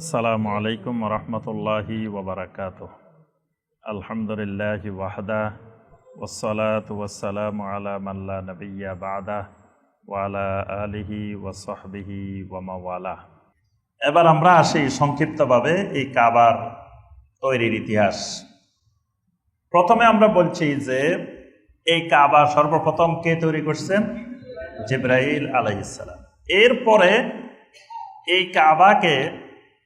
আসসালামু আলাইকুম রহমতুল্লাহি ওবরাকাত আলহামদুলিল্লাহ ওয়াহদা ওসলাত ওয়াসালাম আলা মাল্লা নবিয়া বাদা ওয়ালা আলিহি ওয়াসহবিহি ওয়ামাওয়ালা এবার আমরা আসি সংক্ষিপ্তভাবে এই কাবার তৈরির ইতিহাস। প্রথমে আমরা বলছি যে এই কাবা সর্বপ্রথম কে তৈরি করছেন? জিব্রাইল আলাইসালাম এরপরে এই কাবাকে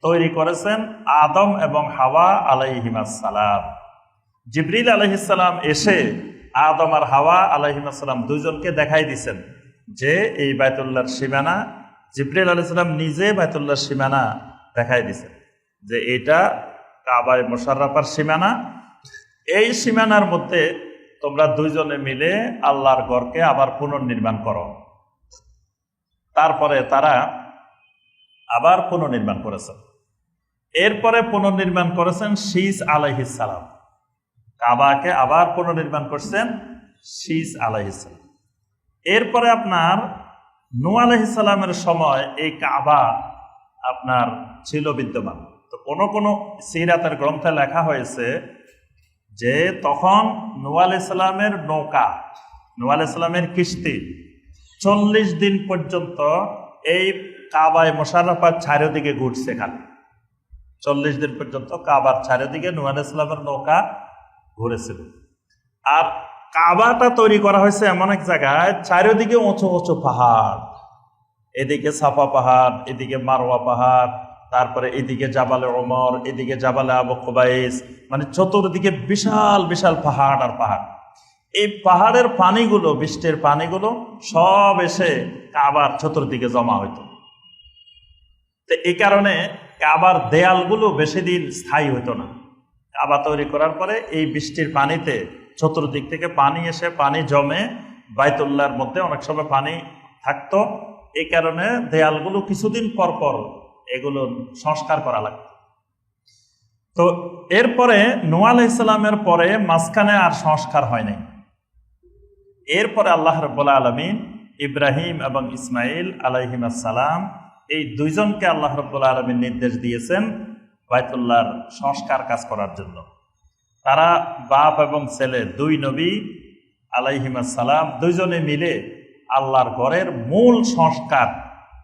তৈরি করেছেন আদম এবং হাওয়া আলাইহিমাসালাম জিব্রিল আলহিসাল্লাম এসে আদম আর হাওয়া আলাইহিমাসাল্লাম দুইজনকে দেখাই দিছেন যে এই বায়তুল্লাহর সীমানা, জিব্রিল আলাইসাল্লাম নিজে বায়তুল্লাহর সীমানা দেখাই দিছেন যে এটা কাবায় মোশাররাফার সীমানা। এই সীমানার মধ্যে তোমরা দুইজনে মিলে আল্লাহর গড়কে আবার পুনর্নির্মাণ করো। তারপরে তারা আবার পুনর্নির্মাণ করেছেন। এরপরে পুনর্নির্মাণ করেছেন শীষ আলাইহিসালাম কাবাকে আবার পুনর্নির্মাণ করছেন শীষ আলাইহিসালাম এরপরে আপনার নু আলাইহিসালামের সময় এই কাবা আপনার ছিল বিদ্যমান। তো কোনো কোনো সিরাতের গ্রন্থে লেখা হয়েছে যে তখন নু আলাইসালামের নৌকা নু আলাইসালামের কিস্তি চল্লিশ দিন পর্যন্ত এই কাবায় মোশারফার চারিদিকে ঘুরছে খালি। চল্লিশ দিন পর্যন্ত কাবার চারিদিকে নুয়ান ইসলামের নৌকা ঘুরেছিল। আর কাবাটা তৈরি করা হয়েছে এমন এক জায়গায়, চারিদিকে উঁচু উঁচু পাহাড়। এদিকে সাফা পাহাড়, এদিকে মারোয়া পাহাড়, তারপরে এদিকে জাবালে ওমর, এদিকে জাবালে আবু কুবাইস মানে চতুর্দিকে বিশাল বিশাল পাহাড় আর পাহাড়। এই পাহাড়ের পানিগুলো, বৃষ্টির পানিগুলো সব এসে কাবার চতুর্দিকে জমা হইত। তো এই কারণে কাবার দেয়ালগুলো বেশি দিন স্থায়ী হতো না। কাবা তৈরি করার পরে এই বৃষ্টির পানিতে চতুর্দিক থেকে পানি এসে পানি জমে বাইতুল্লাহর মধ্যে অনেক সময় পানি থাকতো। এই কারণে দেয়ালগুলো কিছুদিন পর পর এগুলো সংস্কার করা লাগতো। তো এরপরে নোয়াল ইসলামের পরে মাঝখানে আর সংস্কার হয়নি এরপরে আল্লাহ রব্বুল্লা আলমিন ইব্রাহিম এবং ইসমাইল আলাইহিম আসসালাম এই দুইজনকে আল্লাহ রব্বুল্লা আলমিন নির্দেশ দিয়েছেন বাইতুল্লাহর সংস্কার কাজ করার জন্য। তারা বাপ এবং ছেলে, দুই নবী আলাইহিম আসসালাম, দুইজনে মিলে আল্লাহর ঘরের মূল সংস্কার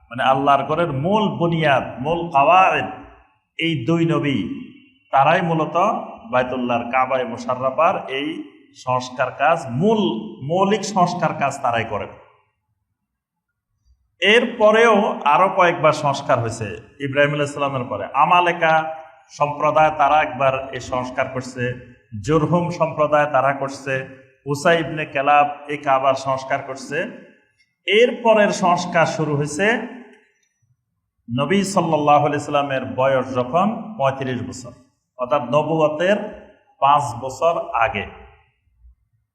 মানে আল্লাহর ঘরের মূল বুনিয়াদ, মূল কাওয়ায়েদ, এই দুই নবী, তারাই মূলত বাইতুল্লাহর কাবায় মোশাররাফার এই সংস্কার কাজ, মূল মৌলিক সংস্কার কাজ তারাই করে এরপরেও আরও কয়েকবার সংস্কার হয়েছে ইব্রাহিম ইসলামের পরে। আমালেকা সম্প্রদায় তারা একবার এই সংস্কার করছে, জোরহুম সম্প্রদায় তারা করছে, উসাই ইবনে কেলাব এই কাবার সংস্কার করছে। এরপরের সংস্কার শুরু হয়েছে নবী সাল্লাহ ইসলামের বয়স যখন পঁয়ত্রিশ বছর, অর্থাৎ নবুয়তের পাঁচ বছর আগে।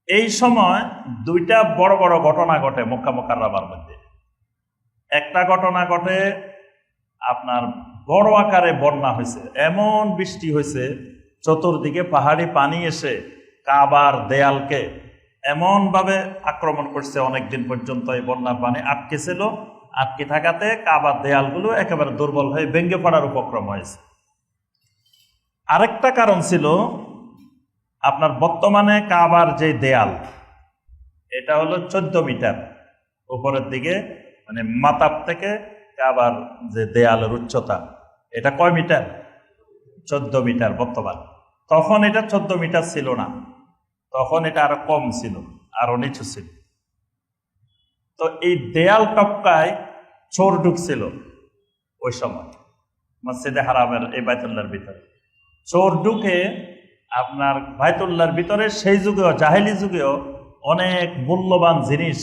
এই সময় দুইটা বড় বড় ঘটনা ঘটে মক্কা মক্কার রাবার মধ্যে। একটা ঘটনা ঘটে, আপনার বড় আকারে বন্যা হয়েছে, এমন বৃষ্টি হয়েছে, চতুর্দিকে পাহাড়ি পানি এসে কাবার দেয়ালকে এমনভাবে আক্রমণ করছে অনেকদিন পর্যন্ত এই বন্যার পানি আটকে ছিল আটকে থাকাতে কাবার দেয়ালগুলো একেবারে দুর্বল হয়ে ভেঙ্গে পড়ার উপক্রম হয়েছে। আরেকটা কারণ ছিল, আপনার বর্তমানে কাবার যে দেয়াল, এটা হলো চোদ্দ মিটার, উপরের দিকে মানে মাতাব থেকে আবার যে দেয়ালের উচ্চতা, এটা কয় মিটার? চোদ্দ মিটার বর্তমান। তখন এটা চোদ্দ মিটার ছিল না। তখন এটা আরও কম ছিল, আরও নিচু ছিল। তো এই দেয়াল টপকায় চোর ঢুকছিল ওই সময়, মসজিদে হারামের এই বাইতুল্লার ভিতরে। চোর ঢুকে আপনার বাইতুল্লার ভিতরে, সেই যুগেও, জাহেলি যুগেও অনেক মূল্যবান জিনিস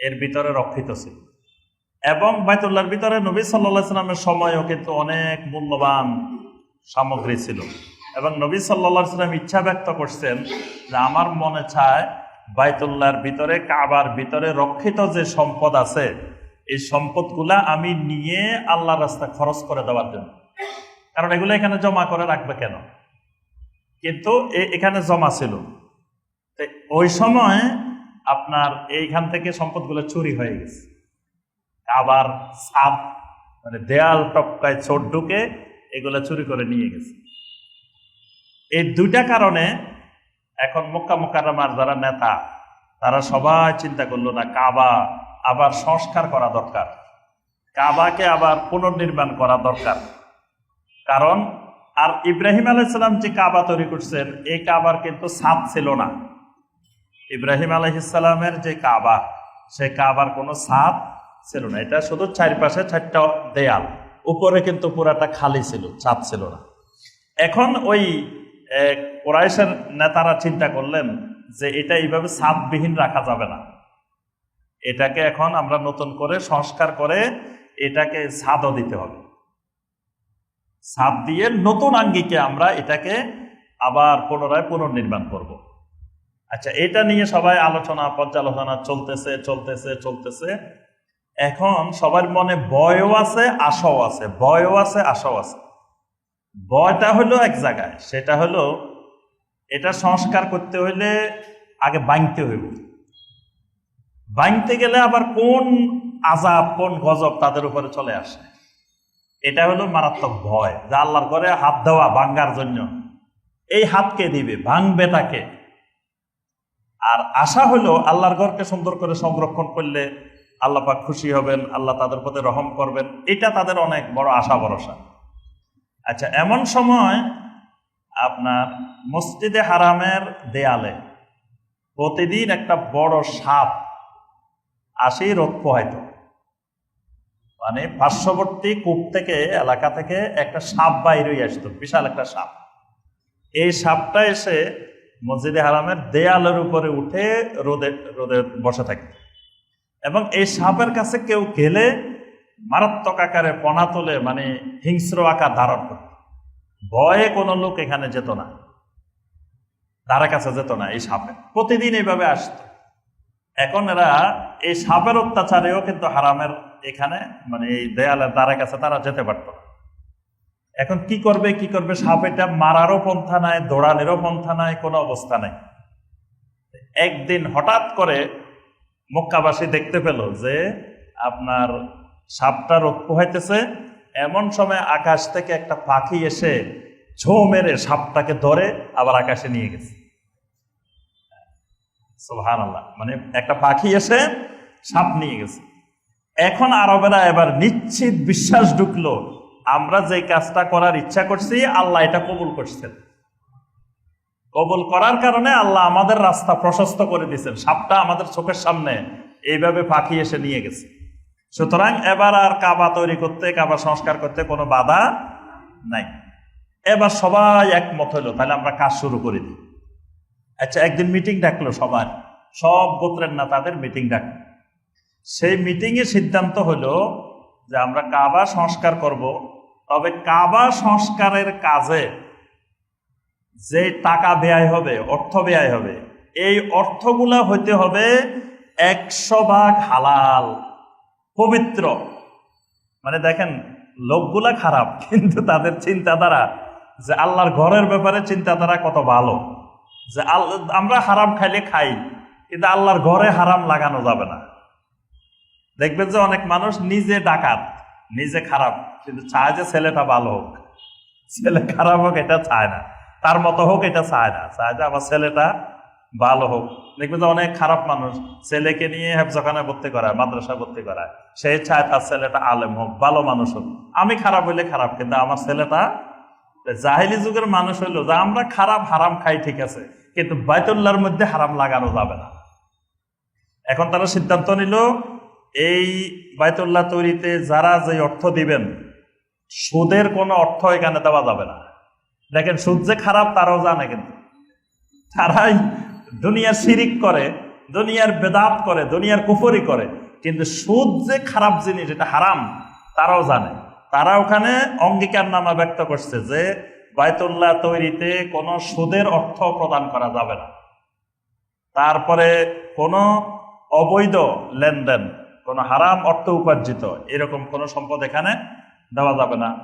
এর ভিতরে রক্ষিত ছিল। এবং বাইতুল্লাহর ভিতরে নবী সাল্লা সাল্লামের সময়ও কিন্তু অনেক মূল্যবান সামগ্রী ছিল। এবং নবী সাল্লা সাল্লাম ইচ্ছা ব্যক্ত করছেন যে আমার মনে চায় বাইতুল্লার ভিতরে, কাবার ভিতরে রক্ষিত যে সম্পদ আছে, এই সম্পদগুলা আমি নিয়ে আল্লাহ রাস্তা খরচ করে দেওয়ার জন্য। কারণ এগুলো এখানে জমা করে রাখবে কেন? কিন্তু এখানে জমা ছিল। ওই সময় আপনার এইখান থেকে সম্পদগুলো চুরি হয়ে গেছে। আবার সাপ মানে দেয়াল টপকায় চোট ঢুকে এগুলো চুরি করে নিয়ে গেছে। এই দুইটা কারণে এখন মক্কা মোকাররমার যারা নেতা, তারা সবাই চিন্তা করল না, কাবা আবার সংস্কার করা দরকার। কাবাকে আবার পুনর্নির্মাণ করা দরকার। কারণ, আর ইব্রাহিম আলাইসাল্লাম যে কাবা তৈরি করছেন, এই কাবার কিন্তু ছাদ ছিল না। ইব্রাহিম আলহিসাল্লামের যে কাবা, সে কাবার কোনো ছাদ ছিল না। এটা শুধু চারিপাশে চারটা দেয়াল। উপরে কিন্তু পুরাটা খালি ছিল, ছাদ ছিল না। এখন ওই কোরাইশের নেতারা চিন্তা করলেন যে এটা এইভাবে ছাদবিহীন রাখা যাবে না। এটাকে এখন আমরা নতুন করে সংস্কার করে এটাকে ছাদও দিতে হবে। ছাদ দিয়ে নতুন আঙ্গিকে আমরা এটাকে আবার পুনরায় পুনর্নির্মাণ করব। আচ্ছা এটা নিয়ে সবাই আলোচনা, পর্যালোচনা চলতেছে চলতেছে চলতেছে। এখন সবার মনে ভয়ও আছে, আশাও আছে। ভয়ও আছে, আশাও আছে। ভয়টা হলো এক জায়গায়। সেটা হলো এটা সংস্কার করতে হইলে আগে বাঁধতে হইব। বাঁধতে গেলে আবার কোন আজাব কোন গজব তাদের উপরে চলে আসে? এটা হলো মারাত্মক ভয়, যা আল্লাহর করে হাত দেওয়া ভাঙ্গার জন্য। এই হাতকে দিবে? ভাঙবে তাকে। আর আশা হলো আল্লাহর ঘরকে সুন্দর করে সংরক্ষণ করলে আল্লাহ খুশি হবেন, আল্লাহ তাদের প্রতি রহম করবেন, এটা তাদের অনেক বড় আশা ভরসা। আচ্ছা এমন সময় আপনার মসজিদে হারামের দেয়ালে প্রতিদিন একটা বড় সাপ আসেই রোদ পোহাইতো। মানে পার্শ্ববর্তী কূপ থেকে, এলাকা থেকে একটা সাপ বাইরে আসতো, বিশাল একটা সাপ। এই সাপটা এসে মসজিদে হারামের দেয়ালের উপরে উঠে রোদে রোদে বসে থাকত। এবং এই সাপের কাছে কেউ গেলে মারাত্মক আকারে পনা তোলে মানে হিংস্র আকার ধারণ করত ভয়ে কোনো লোক এখানে যেত না। ধারে কাছে যেত না এই সাপে। প্রতিদিন এইভাবে আসতো। এখন এরা এই সাপের অত্যাচারেও কিন্তু হারামের এখানে মানে এই দেয়ালের দ্বারা কাছে তারা যেতে পারতো এখন কি করবে কি করবে? সাপ এটা মারারও পন্থা নাই দৌড়ানেরও পন্থা নাই, কোনো অবস্থা নাই। একদিন হঠাৎ করে মক্কাবাসী দেখতে পেল যে আপনার সাপটা রোদ হইতেছে এমন সময় আকাশ থেকে একটা পাখি এসে ছো মেরে সাপটাকে ধরে আবার আকাশে নিয়ে গেছে। সোহান মানে একটা পাখি এসে সাপ নিয়ে গেছে। এখন আরবেরা এবার নিশ্চিত বিশ্বাস ঢুকলো, আমরা যে কাজটা করার ইচ্ছা করছি, আল্লাহ এটা কবুল করছেন। কবুল করার কারণে আল্লাহ আমাদের রাস্তা প্রশস্ত করে দিয়েছেন। সাপটা আমাদের চোখের সামনে এইভাবে পাখি এসে নিয়ে গেছে। সুতরাং এবার আর কাবা তৈরি করতে, কাবা সংস্কার করতে কোনো বাধা নাই। এবার সবাই একমত হইল তাহলে আমরা কাজ শুরু করে দিই। আচ্ছা একদিন মিটিং ডাকলো সবার। সব গোত্রের না তাদের মিটিং ডাকলো। সেই মিটিংয়ে সিদ্ধান্ত হলো যে আমরা কাবা সংস্কার করব, তবে কাবা সংস্কারের কাজে যে টাকা ব্যয় হবে, অর্থ ব্যয় হবে, এই অর্থগুলা হইতে হবে একশো ভাগ হালাল, পবিত্র। মানে দেখেন, লোকগুলা খারাপ, কিন্তু তাদের চিন্তাধারা, যে আল্লাহর ঘরের ব্যাপারে চিন্তাধারা কত ভালো। যে আমরা হারাম খাইলে খাই, কিন্তু আল্লাহর ঘরে হারাম লাগানো যাবে না। দেখবেন যে অনেক মানুষ নিজে ডাকাত, নিজে খারাপ, কিন্তু চায় যে ছেলেটা ভালো হোক। ছেলে খারাপ হোক, এটা চায় না। তার মতো হোক এটা চায় না চায় যে আমার ছেলেটা ভালো হোক। দেখবেন যে অনেক খারাপ মানুষ ছেলেকে নিয়ে হেফজখানে ভর্তি করায় মাদ্রাসা ভর্তি করায়। সে চায় তার ছেলেটা আলেম হোক, ভালো মানুষ হোক। আমি খারাপ হইলে খারাপ, কিন্তু আমার ছেলেটা জাহিলি যুগের মানুষ হইল যে আমরা খারাপ হারাম খাই, ঠিক আছে। কিন্তু বাইতুল্লাহর মধ্যে হারাম লাগানো যাবে না। এখন তারা সিদ্ধান্ত নিল, এই বাইতুল্লাহ তৈরিতে যারা যে অর্থ দিবেন, সুদের কোনো অর্থ এখানে দেওয়া যাবে না। দেখেন, সুদ যে খারাপ, তারাও জানে কিন্তু। তারাই দুনিয়ার শিরিক করে, দুনিয়ার বেদাত করে, দুনিয়ার কুফরি করে। কিন্তু সুদ যে খারাপ জিনিস, এটা হারাম, তারাও জানে। তারা ওখানে অঙ্গীকার নামা ব্যক্ত করছে যে, বায়তুল্লাহ তৈরিতে কোনো সুদের অর্থ প্রদান করা যাবে না। তারপরে কোনো অবৈধ লেনদেন, কোনো হারাম অর্থ উপার্জিত, এরকম কোনো সম্পদ এখানে দেওয়া যাবে না।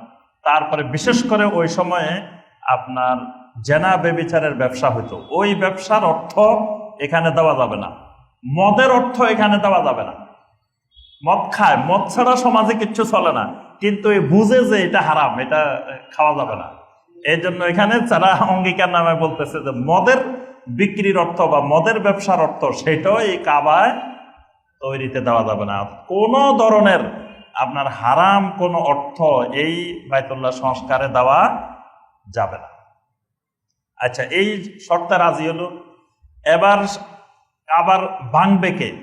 তারপরে বিশেষ করে ওই সময়ে আপনার জেনা বেবিচারের ব্যবসা হতো ওই ব্যবসার অর্থ এখানে দেওয়া যাবে না। মদের অর্থ এখানে দেওয়া যাবে না। মদ খায়, মদ ছাড়া সমাজে কিচ্ছু চলে না। কিন্তু এই বুঝে যে এটা হারাম, এটা খাওয়া যাবে না। এই জন্য এখানে যারা অঙ্গীকার নামে বলতেছে যে মদের বিক্রির অর্থ বা মদের ব্যবসার অর্থ, সেটাও এই কাবায় তৈরিতে দেওয়া যাবে না। কোনো ধরনের আপনার হারাম কোনো অর্থ এই বাইতুল্লাহ সংস্কারে দেওয়া যাবে না। আচ্ছা এই শর্তে রাজি হলো। এবার আবার ভাঙবে কে?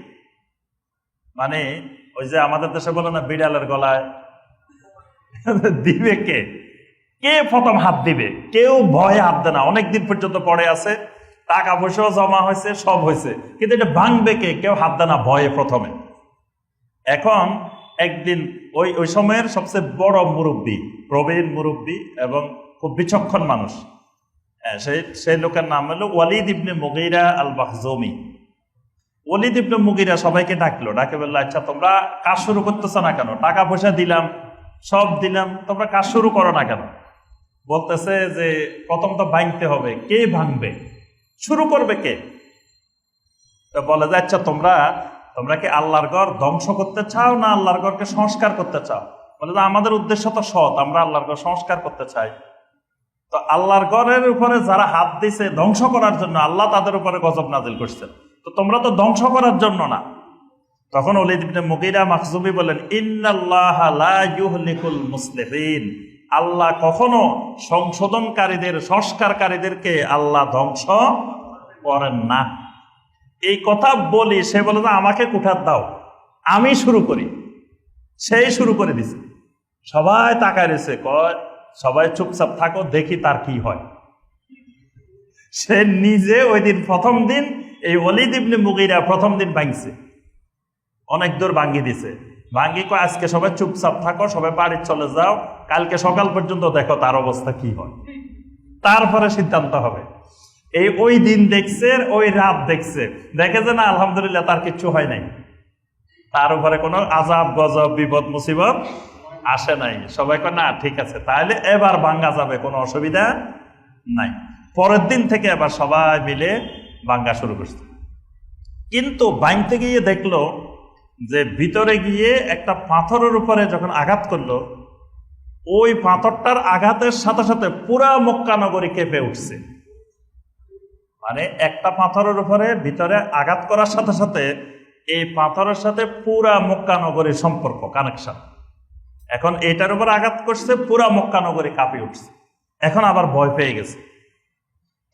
মানে ওই যে আমাদের দেশে বলে না, বিড়ালের গলায়। দিবে কে? কে প্রথম হাত দিবে? কেউ ভয়ে হাত দেয় না। অনেকদিন পর্যন্ত পড়ে আছে, টাকা পয়সাও জমা হয়েছে, সব হয়েছে। কিন্তু এটা ভাঙবে কে? কেউ হাত দেয় না ভয়ে প্রথমে। এখন একদিন ওই ওই সময়ের সবচেয়ে বড় মুরব্বী, প্রবীণ মুরব্বী এবং খুব বিচক্ষণ মানুষ। হ্যাঁ, সেই সেই লোকের নাম হলো ওয়ালিদ ইবনে মুগিরা আল বাহজমি ওয়ালিদ ইবনে মুগিরা সবাইকে ডাকলো ডাকে বলল আচ্ছা তোমরা কাজ শুরু করতেছো না কেন? টাকা পয়সা দিলাম সব দিলাম তোমরা কাজ শুরু করো না কেন? বলতেছে যে প্রথম তো ভাঙতে হবে কে ভাঙবে? শুরু করবে কে? তো বলে যে আচ্ছা তোমরা তোমরা কি আল্লাহর ঘর ধ্বংস করতে চাও না আল্লাহর ঘরকে সংস্কার করতে চাও? বলে যে আমাদের উদ্দেশ্য তো সৎ আমরা আল্লাহর ঘর সংস্কার করতে চাই। তো আল্লাহর ঘরের উপরে যারা হাত দিছে ধ্বংস করার জন্য, আল্লাহ তাদের উপরে গজব নাজিল করছেন। তো তোমরা তো ধ্বংস করার জন্য না। তখন অলিদ ইবনে মুগিরা মাকজুবি বলেন, ইন্নাল্লাহ লা ইউহলিকুল মুসলিমিন আল্লাহ কখনো সংশোধনকারীদের, সংস্কারকারীদেরকে আল্লাহ ধ্বংস করেন না। এই কথা বলি, সে বলে যে আমাকে কুঠার দাও। আমি শুরু করি। সেই শুরু করে দিছে। সবাই তাকায় রয়েছে, কয় সবাই চুপচাপ থাকো, দেখি তার কি হয়। সে নিজে ওই দিন প্রথম দিন এই অলিদ ইবনে মুগিরা প্রথম দিন ভাঙছে। অনেক দূর ভাঙ্গি দিছে। ভাঙ্গি কয়, আজকে সবাই চুপচাপ থাকো, সবাই বাড়ি চলে যাও, কালকে সকাল পর্যন্ত দেখো তার অবস্থা কি হয়। তারপরে সিদ্ধান্ত হবে। এই ওই দিন দেখছে, ওই রাত দেখছে। দেখে যে না, আলহামদুলিল্লাহ তার কিচ্ছু হয় নাই। তার উপরে কোনো আজাব গজব, বিপদ, মুসিবত আসে নাই। সবাই কয়, না, ঠিক আছে, তাহলে এবার ভাঙ্গা যাবে, কোনো অসুবিধা নাই। পরের দিন থেকে এবার সবাই মিলে ভাঙ্গা শুরু করছে। কিন্তু ভাঙতে গিয়ে দেখল যে ভিতরে গিয়ে একটা পাথরের উপরে যখন আঘাত করল, ওই পাথরটার আঘাতের সাথে সাথে পুরা মক্কা নগরী কেঁপে উঠছে। মানে একটা পাথরের উপরে ভিতরে আঘাত করার সাথে সাথে এই পাথরের সাথে পুরা মক্কা নগরীর সম্পর্ক কানেকশন এখন এটার উপর আঘাত করছে, পুরা মক্কা নগরী কাঁপিয়ে উঠছে। এখন আবার ভয় পেয়ে গেছে।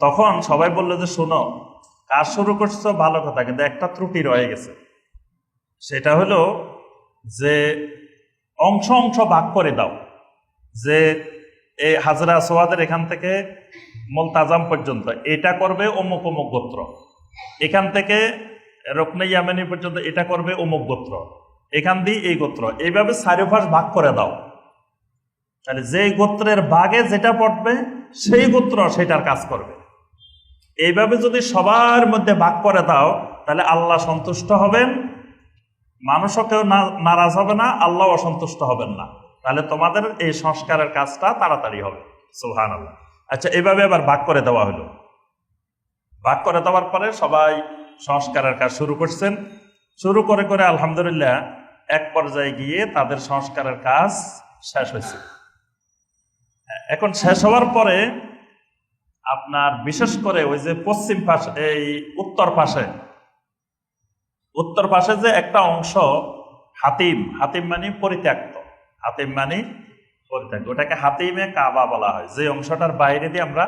তখন সবাই বলল যে, শোনো, কাজ শুরু করছ, ভালো কথা, কিন্তু একটা ত্রুটি রয়ে গেছে। সেটা হলো যে, অংশ অংশ ভাগ করে দাও। যে এই হাজরা সোয়াদের এখান থেকে মোলতাজাম পর্যন্ত, এটা করবে অমুক অমুক গোত্র। এখান থেকে রকনে ইয়ামেনি পর্যন্ত, এটা করবে অমুক গোত্র। এখান দিয়ে এই গোত্র। এইভাবে চারিপাশ ভাগ করে দাও। তাহলে যে গোত্রের বাগে যেটা পড়বে, সেই গোত্র সেটার কাজ করবে। এইভাবে যদি সবার মধ্যে ভাগ করে দাও, তাহলে আল্লাহ সন্তুষ্ট হবেন, মানুষও কেউ নারাজ হবে না আল্লাহ অসন্তুষ্ট হবেন না। তাহলে তোমাদের এই সংস্কারের কাজটা তাড়াতাড়ি হবে। সুহান আচ্ছা এভাবে আবার ভাগ করে দেওয়া হলো। ভাগ করে দেওয়ার পরে সবাই সংস্কারের কাজ শুরু করছেন। শুরু করে করে আলহামদুলিল্লাহ, এক পর্যায়ে গিয়ে তাদের সংস্কারের কাজ শেষ হয়েছে। এখন শেষ হওয়ার পরে আপনার বিশেষ করে ওই যে পশ্চিম পাশে, এই উত্তর পাশে উত্তর পাশে যে একটা অংশ হাতিম হাতিম মানে পরিত্যক্ত, হাতিম মানে পরিত্যক্ত, ওটাকে হাতিমে কাবা বলা হয়। যে অংশটার বাইরে দিয়ে আমরা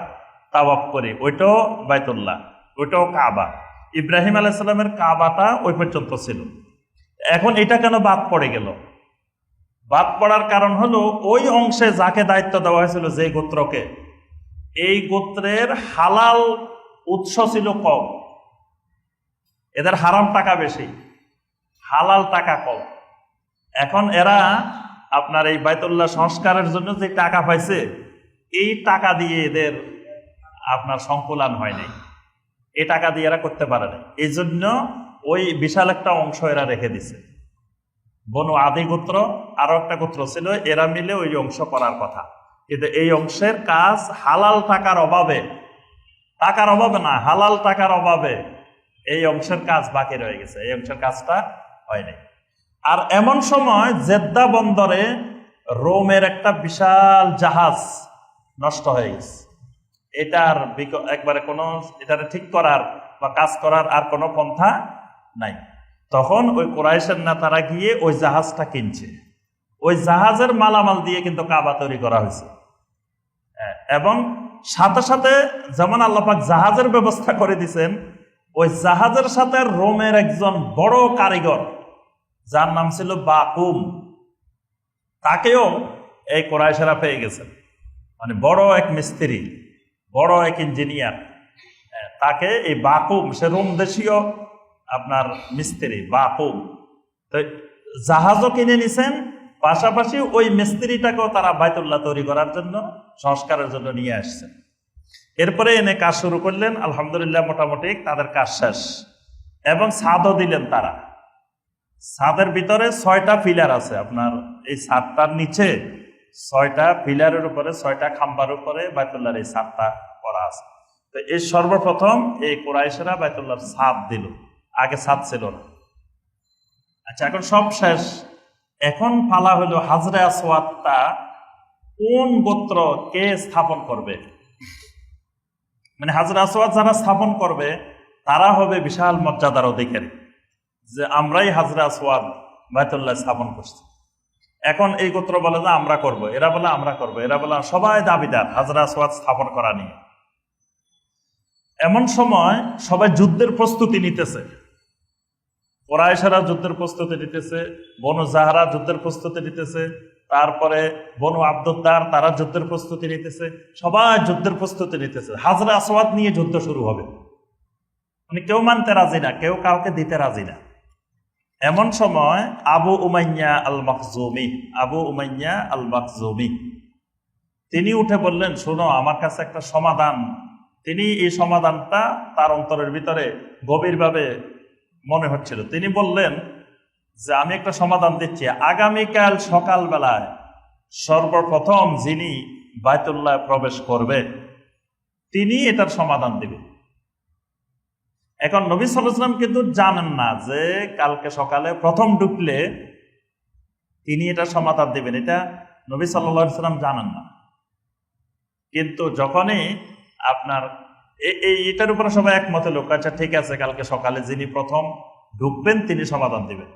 তাওয়াব করি, ওইটাও বাইতুল্লাহ, ওইটাও কাবা। ইব্রাহিম আলাইসাল্লামের কাবাটা ওই পর্যন্ত ছিল। এখন এটা কেন বাদ পড়ে গেল? বাদ পড়ার কারণ হলো ওই অংশে যাকে দায়িত্ব দেওয়া হয়েছিল, যে গোত্রকে, এই গোত্রের হালাল উৎস ছিল কম। এদের হারাম টাকা বেশি, হালাল টাকা কম। এখন এরা আপনার এই বাইতুল্লাহ সংস্কারের জন্য যে টাকা পাইছে, এই টাকা দিয়ে এদের আপনার সংকুলান হয় নাই। এই টাকা দিয়ে এরা করতে পারে না এই জন্য ওই বিশাল একটা অংশ এরা রেখে দিছে। বনু আদি গোত্র, আরও একটা গোত্র ছিল, এরা মিলে ওই অংশ করার কথা। কিন্তু এই অংশের কাজ হালাল টাকার অভাবে টাকার অভাবে না, হালাল টাকার অভাবে এই অংশের কাজ বাকি রয়ে গেছে। এই অংশের কাজটা হয়নি আর এমন সময় জেদ্দা বন্দরে রোমের একটা বিশাল জাহাজ নষ্ট হয়ে গেছে। এটার একবারে কোনো এটার ঠিক করার বা কাজ করার আর কোনো পন্থা নাই। তখন ওই কোরাইশের নেতারা গিয়ে ওই জাহাজটা কিনছে। ওই জাহাজের মালামাল দিয়ে কিন্তু কাবা তৈরি করা হয়েছে। হ্যাঁ, এবং সাথে সাথে যেমন আল্লাপাক জাহাজের ব্যবস্থা করে দিছেন ওই জাহাজের সাথে রোমের একজন বড় কারিগর যার নাম ছিল বাকুম তাকেও এই কোরাইশেরা পেয়ে গেছেন। মানে বড় এক মিস্ত্রি। বড় এক ইঞ্জিনিয়ার তাকে এই বাকুম, সে রোম দেশীয় আপনার মিস্ত্রি, বাকুম। তো জাহাজও কিনে নিছেন, পাশাপাশি ওই মিস্ত্রিটাকেও তারা বাইতুল্লাহ তৈরি করার জন্য, সংস্কারের জন্য নিয়ে আসছেন। এরপরে এনে কাজ শুরু করলেন, আলহামদুলিল্লাহ মোটামুটি তাদের কাজ শেষ। এবং ছাদও দিলেন তারা। ছাদের ভিতরে ছয়টা পিলার আছে, আপনার এই ছাদটার নিচে ছয়টা পিলারের উপরে, ছয়টা খাম্বার উপরে বাইতুল্লাহর এই ছাদটা করা আছে। তো এই সর্বপ্রথম এই কোরাইশেরা বাইতুল্লাহর ছাদ দিল। আগে ছাদ ছিল না। আচ্ছা এখন সব শেষ। এখন পালা হলো হাজরা আসওয়াদটা কোন গোত্র কে স্থাপন করবে? মানে হাজরা আসওয়াদ যারা স্থাপন করবে, তারা হবে বিশাল মর্যাদার অধিকারী যে আমরাই হাজরা আসওয়াদ বায়তুল্লাহ স্থাপন করছি। এখন এই গোত্র বলে যে আমরা করব। এরা বলে, আমরা করব। এরা বলে, সবাই দাবিদার, হাজরা আসওয়াদ স্থাপন করা নিয়ে। এমন সময় সবাই যুদ্ধের প্রস্তুতি নিতেছে। কোরআশারা যুদ্ধের প্রস্তুতি নিতেছে, বনু জাহারা যুদ্ধের প্রস্তুতি নিতেছে, তারপরে বনু আব্দুদ্দার, তারা যুদ্ধের প্রস্তুতি নিতেছে, সবাই যুদ্ধের প্রস্তুতি নিতেছে। হাজরা আসওয়াদ নিয়ে যুদ্ধ শুরু হবে। মানে কেউ মানতে রাজি না, কেউ কাউকে দিতে রাজি না। এমন সময় Abu Umayya al Makhzumi Abu Umayya al Makhzumi তিনি উঠে বললেন, শোনো, আমার কাছে একটা সমাধান। তিনি এই সমাধানটা তার অন্তরের ভিতরে গভীরভাবে মনে হচ্ছিল। তিনি বললেন যে, আমি একটা সমাধান দিচ্ছি। আগামীকাল সকালবেলায় সর্বপ্রথম যিনি বায়তুল্লাহ প্রবেশ করবে, তিনি এটার সমাধান দিবেন। এখন নবী সাল্লাম কিন্তু জানেন না যে কালকে সকালে প্রথম ঢুকলে তিনি এটা সমাধান দিবেন। এটা নবী সাল্লা সাল্লাম জানেন না। কিন্তু যখনই আপনার এই এটার উপরে সবাই একমতে লোক আচ্ছা ঠিক আছে, কালকে সকালে যিনি প্রথম ঢুকবেন, তিনি সমাধান দিবেন।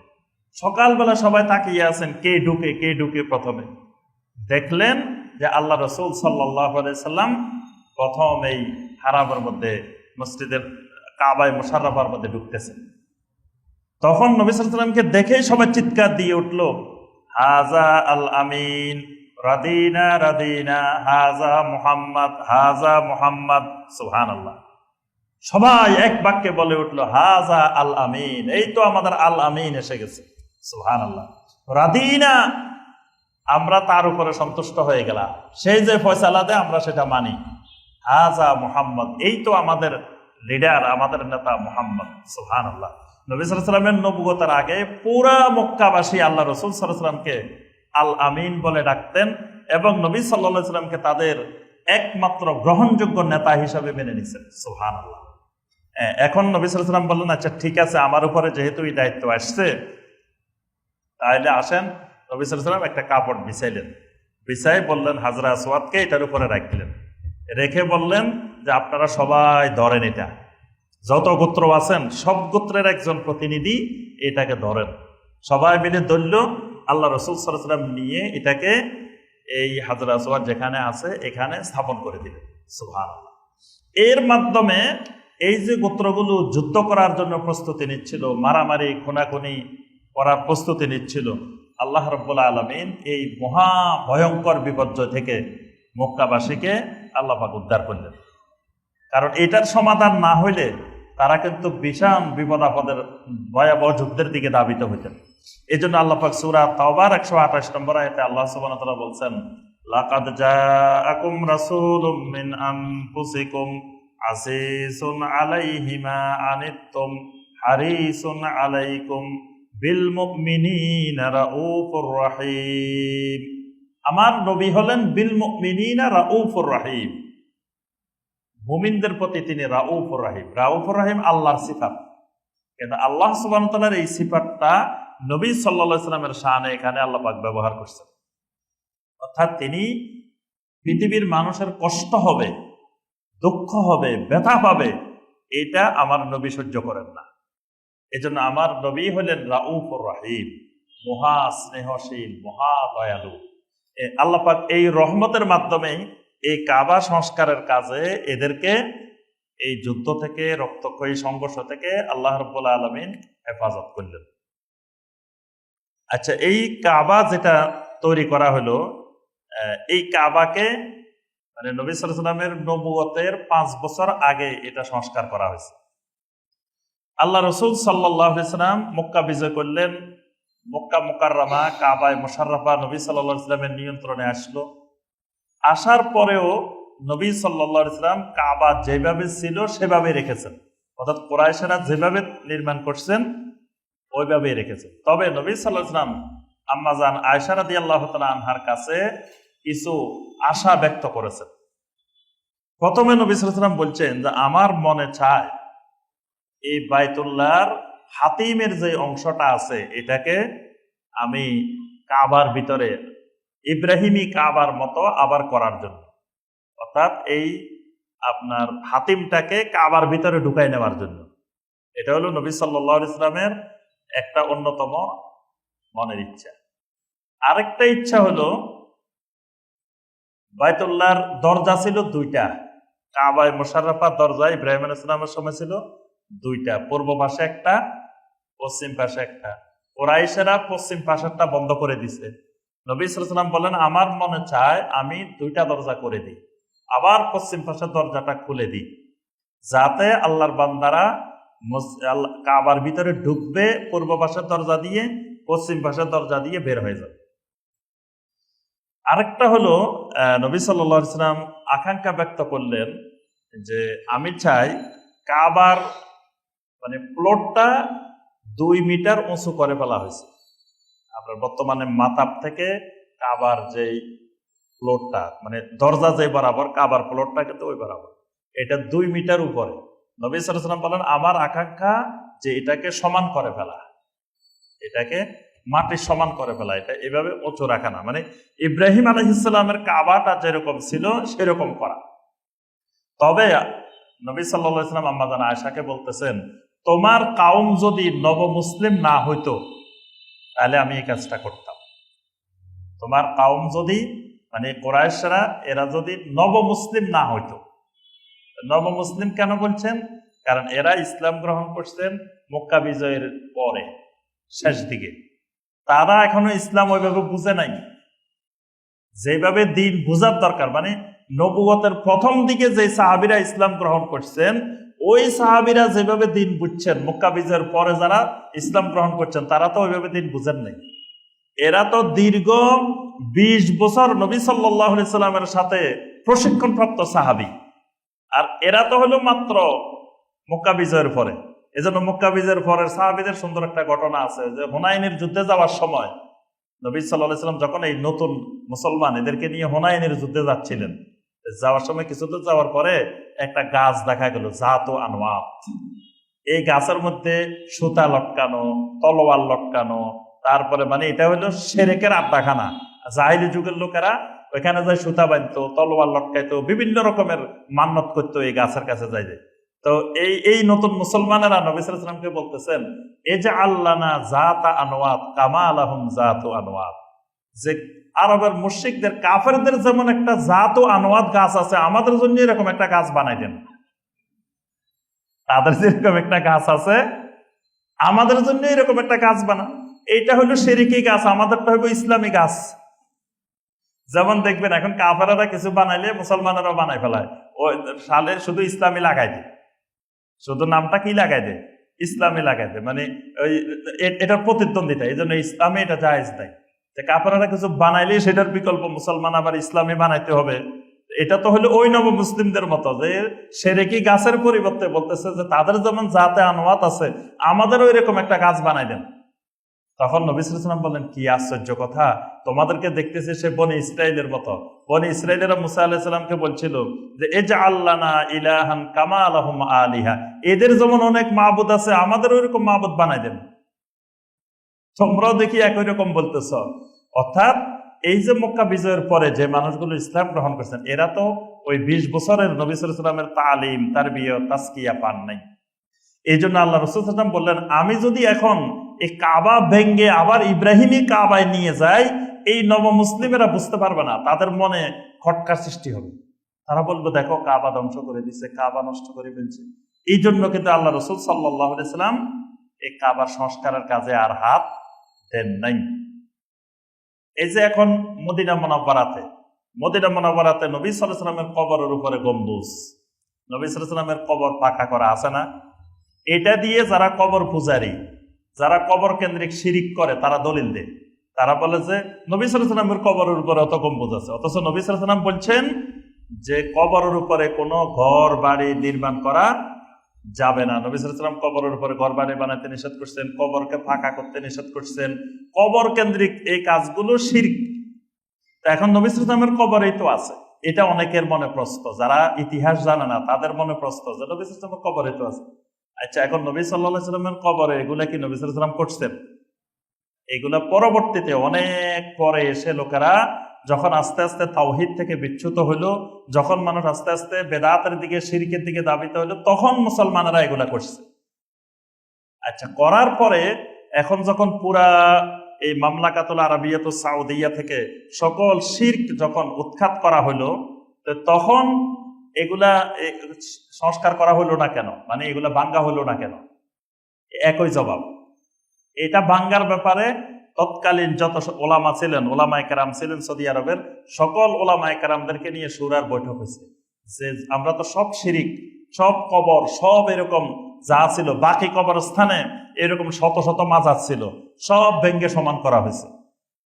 সকালবেলা সবাই তাকিয়ে আছেন, কে ঢুকে কে ঢুকে প্রথমে? দেখলেন যে আল্লাহ রসুল সাল্লাহ সাল্লাম প্রথম এই হারামের মধ্যে মসজিদের কাবায় মোশাররফার মধ্যে ঢুকতেছেন তখন নবী সাল্লামকে দেখেই সবাই চিৎকার দিয়ে উঠল হাজা আল আমিন, রাদিনা রাদিনা হাজা মুহাম্মদ হাজা মুহাম্মদ সুহান আল্লাহ সবাই এক বাক্যে বলে উঠল হাজা আল আমিন, এই তো আমাদের আল আমিন এসে গেছে সুহান আল্লাহ রাদিনা, আমরা তার উপরে সন্তুষ্ট হয়ে গেলাম। সেই যে ফয়সালা দেয়, আমরা সেটা মানি। হাজা মুহাম্মদ, এই তো আমাদের লিডার আমাদের নেতা মোহাম্মদ সুহান আল্লাহ নবী সাল্লামের নবুগতার আগে পুরা মক্কাবাসী আল্লাহ রসুল সাল্লামকে আল আমিন বলে ডাকতেন এবং নবী সাল্লাহ সাল্লামকে তাদের একমাত্র গ্রহণযোগ্য নেতা হিসাবে মেনে নিছেন সুহান আল্লাহ এখন নবী সাল্লাম বললেন আচ্ছা ঠিক আছে, আমার উপরে যেহেতু এই দায়িত্ব আসছে, তাহলে আসেন। নবী সাল্লাম একটা কাপড় বিছাইলেন। বিছাই বললেন, হাজরা আসওয়াদকে এটার উপরে রাখলেন। রেখে বললেন যে আপনারা সবাই ধরেন এটা। যত গোত্র আছেন, সব গোত্রের একজন প্রতিনিধি এটাকে ধরেন। সবাই মিলে ধরল, আল্লাহ রসুল সাল্লাম নিয়ে এটাকে এই হাজরা আসওয়াদ যেখানে আছে, এখানে স্থাপন করে দিলেন। সুহান এর মাধ্যমে এই যে গোত্রগুলো যুদ্ধ করার জন্য প্রস্তুতি নিচ্ছিল, মারামারি, খুনাখুনি করার প্রস্তুতি নিচ্ছিল, আল্লাহ রব্বুল্লা আলমিন এই মহা ভয়ঙ্কর বিপর্যয় থেকে মক্কাবাসীকে আল্লাহ পাক উদ্ধার করলেন। কারণ এটার সমাধান না হইলে তারা কিন্তু বিশাল বিপদ আপদের ভয়াবহ যুদ্ধের দিকে দাবিত হইতেন। এই জন্য আল্লাহ পাক সুরা তাওবার একশো আঠাশ নম্বর আয়তে আল্লাহ সুবহানাহু ওয়া বলছেন, লাকাদ জাআকুম রাসূলুম মিন আনফুসিকুম আসিসুন আলাইহি মা আনিত্তুম হারিসুন আলাইকুম বিল মুমিনিনা রাউফুর রহিম। আমার নবী হলেন বিল মুমিনিনা রাউফুর রহিম। মুমিনদের প্রতি তিনি রাউফুর রাহিম। রাউফুর রাহিম আল্লাহর সিফাত। কিন্তু আল্লাহ সুবহান এই সিফাতটা নবী আলাইহি সাল্লামের শানে এখানে আল্লাহ পাক ব্যবহার করছেন। অর্থাৎ তিনি পৃথিবীর মানুষের কষ্ট হবে, দুঃখ হবে, ব্যথা পাবে, এটা আমার নবী সহ্য করেন না। এজন্য আমার নবী হলেন রাউফ রাহিম, মহা স্নেহশীল, মহা দয়ালু। আল্লাপাক এই রহমতের মাধ্যমেই এই কাবা সংস্কারের কাজে এদেরকে এই যুদ্ধ থেকে, রক্তক্ষয়ী সংঘর্ষ থেকে আল্লাহ রব্বুল আলমিন হেফাজত করলেন। আচ্ছা এই কাবা যেটা তৈরি করা হলো এই কাবাকে মানে নবী সালামের নবুয়তের পাঁচ বছর আগে এটা সংস্কার করা হয়েছে। আল্লাহ রসুল সাল্লাম মক্কা বিজয় করলেন। মক্কা মোকাররামা, কাবায় মোশাররফা নবী সাল্লাহ ইসলামের নিয়ন্ত্রণে আসলো। আসার পরেও নবী সাল্লাহ ইসলাম কাবা যেভাবে ছিল সেভাবে রেখেছেন। অর্থাৎ কোরআশারা যেভাবে নির্মাণ করছেন, ওইভাবেই রেখেছেন। তবে নবী সাল্লাহ ইসলাম আম্মাজান আয়সারাদি আল্লাহ আনহার কাছে কিছু আশা ব্যক্ত করেছেন। প্রথমে নবী সাল্লাম বলছেন যে, আমার মনে চায় এই বাইতুল্লাহর হাতিমের যে অংশটা আছে, এটাকে আমি কাবার ভিতরে ইব্রাহিমী কাবার মতো আবার করার জন্য। অর্থাৎ এই আপনার হাতিমটাকে কাবার ভিতরে ঢুকাই নেওয়ার জন্য। এটা হলো নবী সাল্লাহ ইসলামের একটা অন্যতম মনের ইচ্ছা। আরেকটা ইচ্ছা হলো, বাইতুল্লাহর দরজা ছিল দুইটা। কাবায় মোশাররফা দরজা ইব্রাহিম ইসলামের সময় ছিল দুইটা। পূর্ব পাশে একটা, পশ্চিম পাশে একটা। ওরাইশেরা পশ্চিম পাশেরটা বন্ধ করে দিছে। নবী সাল্লাম বলেন, আমার মনে চায় আমি দুইটা দরজা করে দিই। আবার পশ্চিম পাশের দরজাটা খুলে দিই। যাতে আল্লাহর বান্দারা কাবার ভিতরে ঢুকবে, পূর্ব পাশের দরজা দিয়ে, পশ্চিম পাশের দরজা দিয়ে বের হয়ে যাবে। আরেকটা হলো নবী সাল্লাম আকাঙ্ক্ষা ব্যক্ত করলেন যে, আমি চাই কাবার মানে প্লটটা দুই মিটার উঁচু করে ফেলা হয়েছে। আপনার বর্তমানে মাতাব থেকে কাবার যেই প্লটটা মানে দরজা যে বরাবর, কাবার প্লটটা কিন্তু ওই বরাবর। এটা দুই মিটার উপরে। নবী সাল্লাম বলেন, আমার আকাঙ্ক্ষা যে এটাকে সমান করে ফেলা। এটাকে মাটির সমান করে ফেলা। এটা এভাবে উঁচু রাখা না। মানে ইব্রাহিম আলহিসামের কাবাটা যেরকম ছিল, সেরকম করা। তবে নবী সাল্লাহ ইসলাম আম্মাদান আয়সাকে বলতেছেন, তোমার কাউম যদি নব মুসলিম না হইতো তাহলে আমি এই কাজটা করতাম। তোমার কাউম যদি মানে কোরআশরা এরা যদি নব মুসলিম না হইতো। নব মুসলিম কেন বলছেন? কারণ এরা ইসলাম গ্রহণ করছেন মক্কা বিজয়ের পরে, শেষ দিকে। তারা এখনও ইসলাম ওইভাবে বুঝে নাই। যেভাবে দিন বুঝার দরকার মানে নবুয়তের প্রথম দিকে যে সাহাবিরা ইসলাম গ্রহণ করছেন ওই সাহাবিরা যেভাবে দিন বুঝছেন, মক্কা বিজয়ের পরে যারা ইসলাম গ্রহণ করছেন, তারা তো ওইভাবে দিন বুঝেন নাই। এরা তো দীর্ঘ বিশ বছর নবী সাল্লামের সাথে প্রশিক্ষণপ্রাপ্ত সাহাবি। আর এরা তো হলো মাত্র মক্কা বিজয়ের পরে। এজন্য মক্কা বিজয়ের পরের সাহাবিদের সুন্দর একটা ঘটনা আছে যে হুনাইনের যুদ্ধে যাওয়ার সময় নবী সাল্লাহ সাল্লাম যখন এই নতুন মুসলমান এদেরকে নিয়ে হুনাইনের যুদ্ধে যাচ্ছিলেন, যাওয়ার সময় কিছুদূর যাওয়ার পরে একটা গাছ দেখা গেল, জাত ও আনোয়াত এই গাছের মধ্যে সুতা লটকানো, তলোয়ার লটকানো, তারপরে মানে এটা হলো সেরেকের আড্ডাখানা। জাহিলি যুগের লোকেরা ওইখানে যায় সুতা বাঁধতো, তলোয়ার লটকাইতো, বিভিন্ন রকমের মান্নত করতো এই গাছের কাছে যাই যায় তো এই এই নতুন মুসলমানেরা নবিসামকে বলতেছেন এ যে আল্লানা জাতা আনোয়াত কামা আলাহম জাত আনোয়াত যে আরবের মুশিকদের কাফেরদের যেমন একটা জাত ও আনোয়াত গাছ আছে, আমাদের জন্য এরকম একটা গাছ বানাই দেন। তাদের যেরকম একটা গাছ আছে, আমাদের জন্য এরকম একটা গাছ বানা এইটা হলো সেরিকি গাছ, আমাদেরটা হলো ইসলামী গাছ। যেমন দেখবেন, এখন কাফেরারা কিছু বানাইলে মুসলমানেরাও বানাই ফেলায়। ওই সালে শুধু ইসলামী লাগাই দেয়। শুধু নামটা কি লাগাই দেয়? ইসলামী লাগাই দেয়। মানে ওই এটার প্রতিদ্বন্দ্বিতা, এই জন্য ইসলামে এটা জায়েজ দেয়। কাপড়ারা কিছু বানাইলে সেটার বিকল্প মুসলমান আবার ইসলামী বানাইতে হবে। এটা তো হলো ওই নব মুসলিমদের মতো যে সেরেকি গাছের পরিবর্তে বলতেছে যে তাদের যেমন জাতে আনোয়াত আছে, আমাদেরও এরকম একটা গাছ বানাই দেন। তখন নবিসাম বললেন কি আশ্চর্য কথা, তোমাদেরকে দেখতেছে সে বনি ইসরায়েলের মতো। বনি ইসরায়েলেরা মুসা আলাহিসাল্লামকে বলছিল যে এ যে আল্লানা ইলাহান কামা আলহম আলিহা। এদের যেমন অনেক মাহবুদ আছে আমাদের ওইরকম মাহবুদ বানাই দেন। তোমরাও দেখি একই রকম বলতেছ। অর্থাৎ এই যে মক্কা বিজয়ের পরে যে মানুষগুলো ইসলাম গ্রহণ করছেন, এরা তো ওই বিশ বছরের নবী সালামের তালিম, তার বিয়ে তাস্কিয়া পান নাই। এই জন্য আল্লাহ রসুলাম বললেন, আমি যদি এখন এই কাবা ভেঙ্গে আবার ইব্রাহিমী কাবায় নিয়ে যাই, এই নব মুসলিমেরা বুঝতে পারবে না, তাদের মনে খটকা সৃষ্টি হবে। তারা বলবে, দেখো, কাবা ধ্বংস করে দিছে, কাবা নষ্ট করে ফেলছে। এই জন্য কিন্তু আল্লাহ রসুল সাল্লাম এই কাবার সংস্কারের কাজে আর হাত দেন নাই। এই যে এখন মদিনা মোনাব্বারাতে মদিনা মোনাব্বারাতে নবী সাল্লামের কবরের উপরে গম্বুজ। নবী সাল্লামের কবর পাকা করা আছে না? এটা দিয়ে যারা কবর পূজারী, যারা কবর কেন্দ্রিক শিরিক করে, তারা দলিল দেয়। তারা বলে যে, নবী সাল্লামের কবরের উপরে অত গম্বুজ আছে। অথচ নবী সাল্লাম বলছেন যে, কবরের উপরে কোনো ঘর বাড়ি নির্মাণ করা যাবে না। নবী সাল্লাম কবরের উপরে ঘর বাড়ি বানাতে নিষেধ করছেন, কবরকে ফাঁকা করতে নিষেধ করছেন। কবর কেন্দ্রিক এই কাজগুলো শির্ক। এখন নবী সাল্লামের কবরেই তো আছে। এটা অনেকের মনে প্রশ্ন যারা ইতিহাস জানে না, তাদের মনে প্রশ্ন যে নবী সাল্লামের কবরে তো আছে। আচ্ছা এখন নবী সাল্লাহ সাল্লামের কবরে এগুলা কি নবী করছেন? এগুলা পরবর্তীতে অনেক পরে এসে লোকেরা যখন আস্তে আস্তে তাওহিদ থেকে বিচ্যুত হইল, যখন মানুষ আস্তে আস্তে বেদাতের দিকে, শিরকের দিকে দাবিত হইল, তখন মুসলমানেরা এগুলা করছে। আচ্ছা করার পরে এখন যখন পুরা এই মামলাকাতুল আরবিয়াত সাউদিয়া থেকে সকল শির্ক যখন উৎখাত করা হইল, তো তখন এগুলা সংস্কার করা হইল না কেন? মানে এগুলা বাঙ্গা হইল না কেন? একই জবাব। এটা বাঙ্গার ব্যাপারে তৎকালীন যত ওলামা ছিলেন, ওলামায় কারাম ছিলেন সৌদি আরবের, সকল ওলামায় কারামদেরকে নিয়ে সুরার বৈঠক হয়েছে। যে আমরা তো সব শিরিক, সব কবর, সব এরকম যা ছিল, বাকি কবরস্থানে এরকম শত শত মাজার ছিল, সব ভেঙ্গে সমান করা হয়েছে।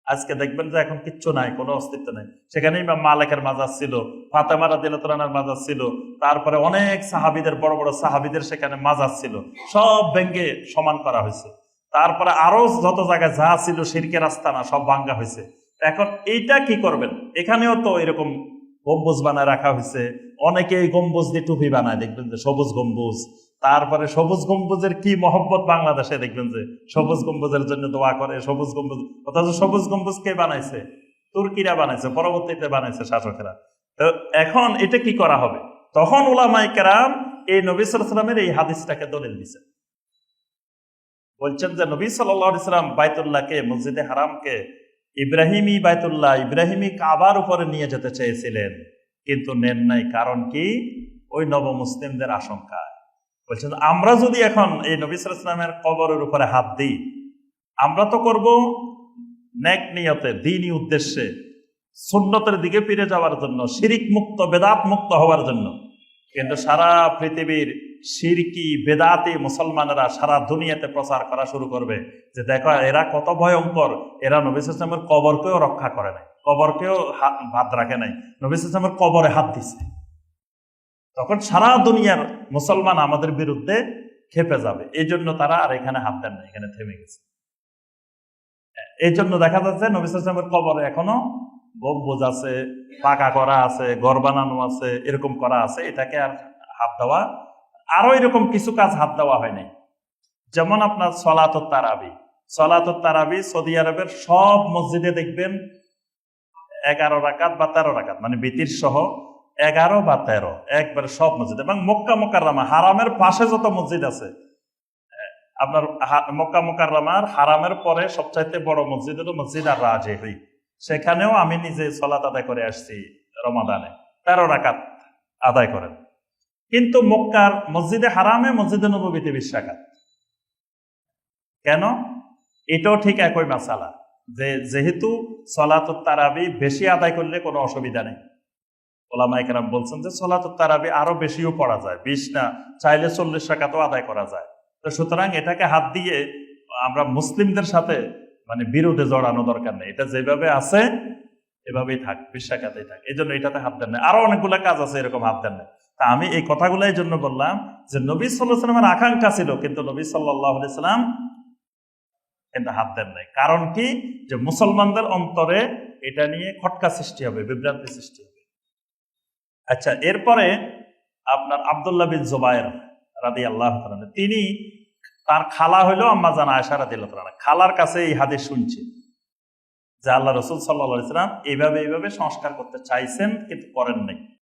আজকে দেখবেন যে এখন কিচ্ছু নাই, কোনো অস্তিত্ব নাই। সেখানে ইমাম মালিকের মাজার ছিল ফাতেমারা দিলতরানার মাজার ছিল, তারপরে অনেক সাহাবিদের, বড় বড় সাহাবিদের সেখানে মাজার ছিল, সব ভেঙ্গে সমান করা হয়েছে। তারপরে আরও যত জায়গায় যা ছিল সিরকের আস্তানা, সব ভাঙ্গা হয়েছে। এখন এইটা কি করবেন? এখানেও তো এরকম গম্বুজ বানায় রাখা হয়েছে। অনেকে এই গম্বুজ দিয়ে টুপি বানায়, দেখবেন যে সবুজ গম্বুজ। তারপরে সবুজ গম্বুজের কি মহব্বত বাংলাদেশে, দেখবেন যে সবুজ গম্বুজের জন্য দোয়া করে, সবুজ গম্বুজ। অথচ সবুজ গম্বুজ কে বানাইছে? তুর্কিরা বানাইছে, পরবর্তীতে বানাইছে শাসকেরা। তো এখন এটা কি করা হবে? তখন ওলামাই কেরাম এই নবী সাল্লামের এই হাদিসটাকে দলিল দিছে বলছেন যে নবী সাল্লাম বাইতুল্লাহকে, মসজিদে হারামকে ইব্রাহিমী বাইতুল্লাহ, ইব্রাহিমী কাবার উপরে নিয়ে যেতে চেয়েছিলেন, কিন্তু নেন নাই। কারণ কি? ওই নব মুসলিমদের আশঙ্কা। বলছেন, আমরা যদি এখন এই নবী সাল্লামের কবরের উপরে হাত দিই, আমরা তো করব ন্যাক নিয়তে, দিনই উদ্দেশ্যে সুন্নতের দিকে ফিরে যাওয়ার জন্য, শিরিক মুক্ত, বেদাত মুক্ত হওয়ার জন্য। কিন্তু সারা পৃথিবীর সিরকি, বেদাতি মুসলমানেরা সারা দুনিয়াতে প্রচার করা শুরু করবে। যে দেখো, এরা কত ভয়ঙ্কর। এরা নবী কবরকেও রক্ষা করে নাই। কবরকেও হাত- রাখে নাই। নবী কবরে হাত দিছে। তখন সারা দুনিয়ার মুসলমান আমাদের বিরুদ্ধে খেপে যাবে। এই জন্য তারা আর এখানে হাত দেন না, এখানে থেমে গেছে। এই জন্য দেখা যাচ্ছে নবী ইসলামের কবরে এখনও গম্বুজ আছে, পাকা করা আছে, ঘর বানানো আছে, এরকম করা আছে। এটাকে আর হাত দেওয়া আরও এরকম কিছু কাজ হাত দেওয়া হয় নাই। যেমন আপনার সলাত তারাবি। সলাত তারাবি সৌদি আরবের সব মসজিদে দেখবেন এগারো রাকাত বা তেরো রাকাত মানে বিতির সহ এগারো বা তেরো, একবারে সব মসজিদ। এবং মক্কা মোকাররামা, হারামের পাশে যত মসজিদ আছে আপনার মক্কা মোকাররামার হারামের পরে সবচাইতে বড় মসজিদ হলো মসজিদ আর রাজেহি সেখানেও আমি নিজে সলাত আদায় করে আসছি রমাদানে। তেরো রাকাত আদায় করেন। কিন্তু মক্কার মসজিদে হারামে মসজিদে নবীতে বিশ রাকাত। কেন? এটাও ঠিক একই মাসালা যে যেহেতু সলাত বেশি আদায় করলে কোনো অসুবিধা নেই। ওলামা একরাম বলছেন যে সলাত আরও বেশিও পড়া যায়, বিশ না, চাইলে চল্লিশ টাকাতেও আদায় করা যায়। তো সুতরাং এটাকে হাত দিয়ে আমরা মুসলিমদের সাথে মানে বিরোধে জড়ানো দরকার নেই। এটা যেভাবে আছে, এভাবেই থাক বিশ্বাখাতেই থাক। এই জন্য এটাতে হাত দেন না। আরও অনেকগুলো কাজ আছে, এরকম হাত দেন না। তা আমি এই কথাগুলো এই জন্য বললাম যে নবী সাল্লাহ সাল্লামের আকাঙ্ক্ষা ছিল, কিন্তু নবী সাল্লাহ সাল্লাম কিন্তু হাত দেন নাই। কারণ কি? যে মুসলমানদের অন্তরে এটা নিয়ে খটকা সৃষ্টি হবে, বিভ্রান্তি সৃষ্টি হবে। আচ্ছা এরপরে আপনার আবদুল্লাহ বিন জুবায়ের রাদি আল্লাহ তিনি তার খালা হইল আম্মা জানা আয়সা রাদি আল্লাহ খালার কাছে এই হাদিস শুনছে যে আল্লাহ রসুল সাল্লা ইসলাম এইভাবে এইভাবে সংস্কার করতে চাইছেন, কিন্তু করেন নাই।